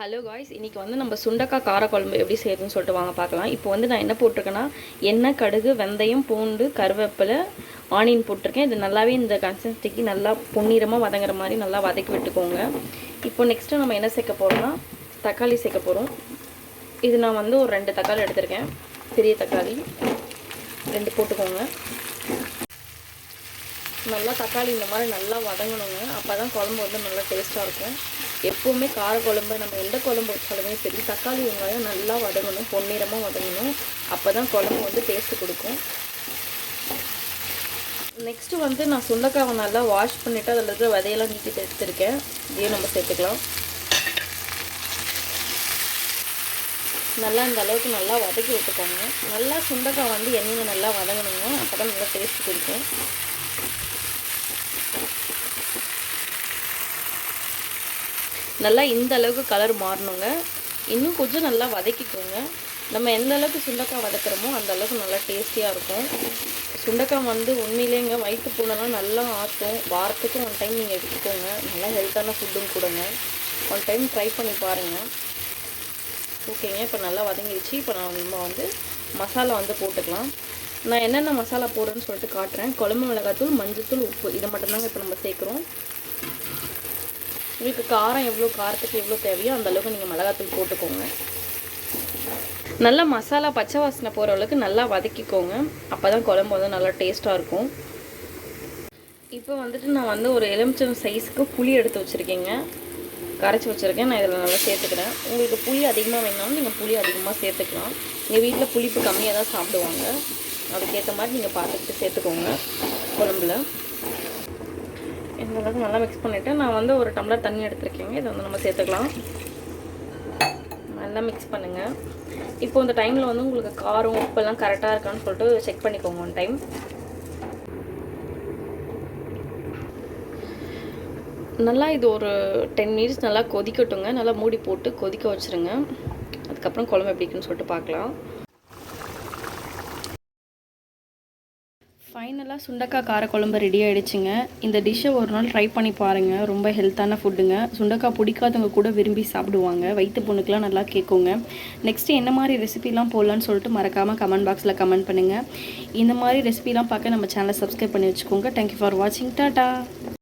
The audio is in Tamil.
ஹலோ காய்ஸ் இன்றைக்கி வந்து நம்ம சுண்டக்காய் காரக்குழம்பு எப்படி செய்யறதுன்னு சொல்லிட்டு வாங்க பார்க்கலாம். இப்போ வந்து நான் என்ன போட்டிருக்கேன்னா எண்ணெய் கடுகு வெந்தயம் பூண்டு கருவேப்பிலை ஆனியன் போட்டிருக்கேன். இது நல்லாவே இந்த கன்சிஸ்டன்சிக்கு நல்லா பொன்னிறமாக வதங்குற மாதிரி நல்லா வதக்கி விட்டுக்கோங்க. இப்போ நெக்ஸ்ட்டு நம்ம என்ன சேர்க்க போகிறோம்னா தக்காளி சேர்க்க போகிறோம் இது நான் வந்து ஒரு ரெண்டு தக்காளி எடுத்திருக்கேன். பெரிய தக்காளி. ரெண்டு போட்டுக்கோங்க. நல்லா தக்காளி இந்த மாதிரி நல்லா வதங்கணுங்க. அப்போ தான் குழம்பு வந்து நல்லா டேஸ்ட்டாக இருக்கும். எப்போவுமே கார குழம்பு நம்ம எந்த குழம்பு வச்சாலுமே சரி தக்காளி வெங்காயம் நல்லா வதங்கணும் பொன்னிறமாக வதங்கணும். அப்போ தான் குழம்பு வந்து டேஸ்ட்டு கொடுக்கும். நெக்ஸ்ட்டு வந்து நான் சுண்டக்காவை நல்லா வாஷ் பண்ணிவிட்டு அதில் இருக்கிற விதையெல்லாம் நீக்கி எடுத்துருக்கேன். இதையும் நம்ம சேர்த்துக்கலாம். நல்லா இந்த அளவுக்கு நல்லா வதக்கி விட்டுக்கோங்க. நல்லா சுண்டக்காய் வந்து எண்ணெயில் நல்லா வதங்கணுங்க. அப்போ தான் நல்லா டேஸ்ட் கொடுக்கும். நல்லா இந்த அளவுக்கு கலர் மாறணுங்க. இன்னும் கொஞ்சம் நல்லா வதக்கிக்கோங்க. நம்ம எந்த அளவுக்கு சுண்டக்காய் வதக்குறோமோ அந்த அளவுக்கு நல்லா டேஸ்டியாக இருக்கும். சுண்டைக்காய் வந்து உண்மையிலேங்க வயிற்று புண்ணெல்லாம் நல்லா ஆற்றும் வாரத்துக்கு ஒன் டைம் நீங்கள் எடுத்துக்கோங்க. நல்லா ஹெல்த்தான ஃபுட்டும் கொடுங்க. ஒன் டைம் ட்ரை பண்ணி பாருங்கள் ஓகேங்க இப்போ நல்லா வதங்கிடுச்சு. இப்போ நான் நம்ம வந்து மசாலா வந்து போட்டுக்கலாம். நான் என்னென்ன மசாலா போடுறேன்னு சொல்லிட்டு காட்டுறேன். குழம்பு மிளகாத்தூள் மஞ்சத்தூள் உப்பு. இதை மட்டும்தாங்க இப்போ நம்ம சேர்க்குறோம். உங்களுக்கு காரம் எவ்வளோ காரத்துக்கு எவ்வளோ தேவையோ அந்த அளவுக்கு நீங்கள் மிளகாத்தூள் போட்டுக்கோங்க. நல்லா மசாலா பச்சை வாசனை போகிற அளவுக்கு நல்லா வதக்கிக்கோங்க. அப்போ தான் குழம்பு வந்து நல்லா டேஸ்ட்டாக இருக்கும். இப்போ வந்துட்டு நான் வந்து ஒரு எலுமிச்சம் சைஸுக்கு புளி எடுத்து வச்சுருக்கேங்க. கரைச்சி வச்சுருக்கேன். நான் இதில் நல்லா சேர்த்துக்கிறேன். உங்களுக்கு புளி அதிகமாக வேணாலும் நீங்கள் புளி அதிகமாக சேர்த்துக்கலாம். எங்கள் வீட்டில் புளிப்பு கம்மியாக தான் சாப்பிடுவாங்க. அதுக்கேற்ற மாதிரி நீங்கள் பார்த்துக்கிட்டு சேர்த்துக்கோங்க குழம்புல. இந்த அளவுக்கு நல்லா மிக்ஸ் பண்ணிவிட்டு நான் வந்து ஒரு டம்ளர் தண்ணி எடுத்துருக்கேங்க. இதை வந்து நம்ம சேர்த்துக்கலாம். நல்லா மிக்ஸ் பண்ணுங்கள் இப்போ இந்த டைமில் வந்து உங்களுக்கு காரம் உப்பெல்லாம் கரெக்டாக இருக்கான்னு சொல்லிட்டு செக் பண்ணிக்கோங்க ஒன் டைம் நல்லா இது ஒரு டென் மினிட்ஸ் நல்லா கொதிக்கட்டுங்க. நல்லா மூடி போட்டு கொதிக்க வச்சுருங்க. அதுக்கப்புறம் குழம்பு எப்படி இருக்குன்னு சொல்லிட்டு பார்க்கலாம். ஃபைனலாக சுண்டக்காய் காரக்குழம்பு ரெடி ஆகிடுச்சுங்க இந்த டிஷ்ஷை ஒரு நாள் ட்ரை பண்ணி பாருங்கள் ரொம்ப ஹெல்த்தான ஃபுட்டுங்க சுண்டக்காய் பிடிக்காதவங்க கூட விரும்பி சாப்பிடுவாங்க. வயிற்று பொண்ணுக்கெலாம் நல்லா கேட்குங்க நெக்ஸ்ட்டு என்ன மாதிரி ரெசிபிலாம் போடலான்னு சொல்லிட்டு மறக்காமல் கமெண்ட் பாக்ஸில் கமெண்ட் பண்ணுங்கள் இந்த மாதிரி ரெசிபிலாம் பார்க்க நம்ம சேனலை சப்ஸ்கிரைப் பண்ணி வச்சுக்கோங்க. தேங்க்யூ ஃபார் வாட்சிங் டாட்டா